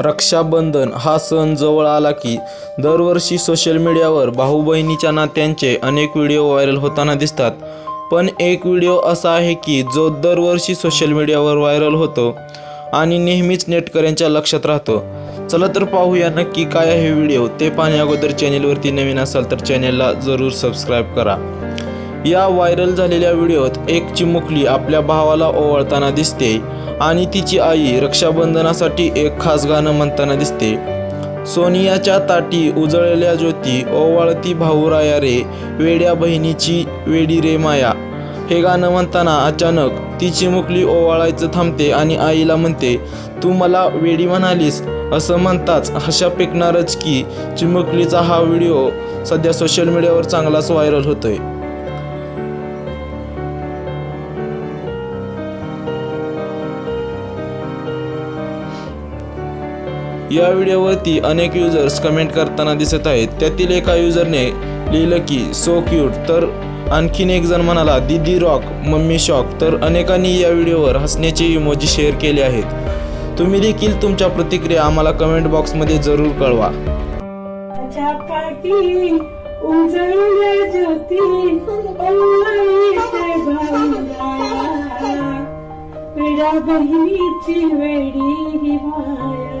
रक्षाबंधन हा सण जवळ आला की दरवर्षी सोशल मीडियावर भाऊ बहिणीच्या नात्यांचे अनेक व्हिडिओ व्हायरल होताना दिसतात. पण एक व्हिडिओ असा आहे की जो दरवर्षी सोशल मीडियावर व्हायरल होतो आणि नेहमीच नेटकऱ्यांच्या लक्षात राहतो. चला तर पाहूया नक्की काय आहे व्हिडिओ ते पाहण्या अगोदर चॅनेलवरती नवीन असाल तर चॅनेलला जरूर सबस्क्राईब करा. या व्हायरल झालेल्या व्हिडिओत एक चिमुकली आपल्या भावाला ओवाळताना दिसते आणि तिची आई रक्षाबंधनासाठी एक खास गाणं म्हणताना दिसते. सोनियाच्या ताटी उजळलेल्या ज्योती ओवाळती भाऊराया रे वेड्या बहिणीची वेडी रे माया. हे गाणं म्हणताना अचानक ती चिमुकली ओवाळायचं थांबते आणि आईला म्हणते तू मला वेडी म्हणालीस. असं म्हणताच हशा पेकणारच की चिमुकलीचा हा व्हिडिओ सध्या सोशल मीडियावर चांगलाच व्हायरल होतोय. या व्हिडिओवरती अनेक युजर्स कमेंट करताना दिसत आहेत. त्यातील एका युजरने लिहिलं की सो क्यूट तर आणखीन एक जण म्हणाला दीदी रॉक मम्मी शॉक तर अनेकांनी या व्हिडिओवर हसण्याचे इमोजी शेअर केले आहेत. तुम्ही देखील तुमच्या प्रतिक्रिया आम्हाला कमेंट बॉक्समध्ये जरूर कळवा. बहिणीची वेडी ही माया.